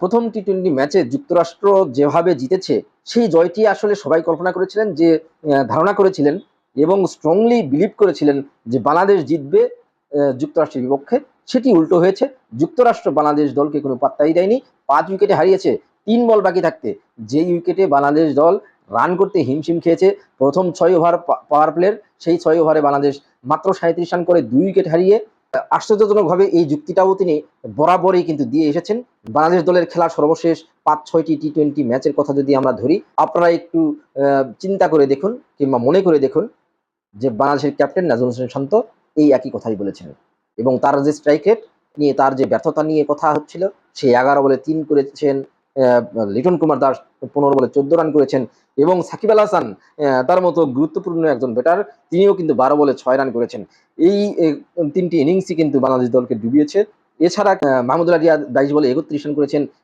প্রথম T twenty ম্যাচে যুক্তরাষ্ট্র যেভাবে জিতেছে, সেই জয়টি আসলে সবাই কল্পনা করেছিলেন যে ধারণা করেছিলেন এবং স্ট্রংলি বিলিভ করেছিলেন যে বাংলাদেশ জিতবে যুক্তরাষ্ট্রের বিপক্ষে। সেটি উল্টো হয়েছে। যুক্তরাষ্ট্র বাংলাদেশ দলকে কোনো পাত্তাই দেয়নি। পাঁচ উইকেটে হারিয়েছে। তিন বল বাকি থাকতে যেই উইকেটে বাংলাদেশ দল রান করতে হিমশিম খেয়েছে, প্রথম ছয় ওভার পাওয়ার প্লের সেই ছয় ওভারে বাংলাদেশ মাত্র সাঁত্রিশ রান করে দুই উইকেট হারিয়ে আশ্চর্যজনকভাবে এই যুক্তিটাও তিনি বরাবরই কিন্তু দিয়ে এসেছেন। বাংলাদেশ দলের খেলা সর্বশেষ পাঁচ, ছয়টি টি টোয়েন্টি ম্যাচের কথা যদি আমরা ধরি, আপনারা একটু চিন্তা করে দেখুন কিংবা মনে করে দেখুন যে বাংলাদেশের ক্যাপ্টেন নাজমুল হোসেন শান্ত এই একই কথাই বলেছেন। এবং তার যে স্ট্রাইক রেট নিয়ে, তার যে ব্যর্থতা নিয়ে কথা হচ্ছিল, সেই এগারো বলে তিন করেছেন লিটন কুমার দাস পনেরো বলে চোদ্দ রান করেছেন এবং সাকিব আল হাসান তার মতো গুরুত্বপূর্ণ একজন ব্যাটার তিনিও কিন্তু বারো বলে ছয় রান করেছেন। এই তিনটি ইনিংসই কিন্তু বাংলাদেশ দলকে ডুবিয়েছে। এছাড়া মাহমুদুল্লাহ রিয়াদ বাইশ বলে একত্রিশ রান করেছেন।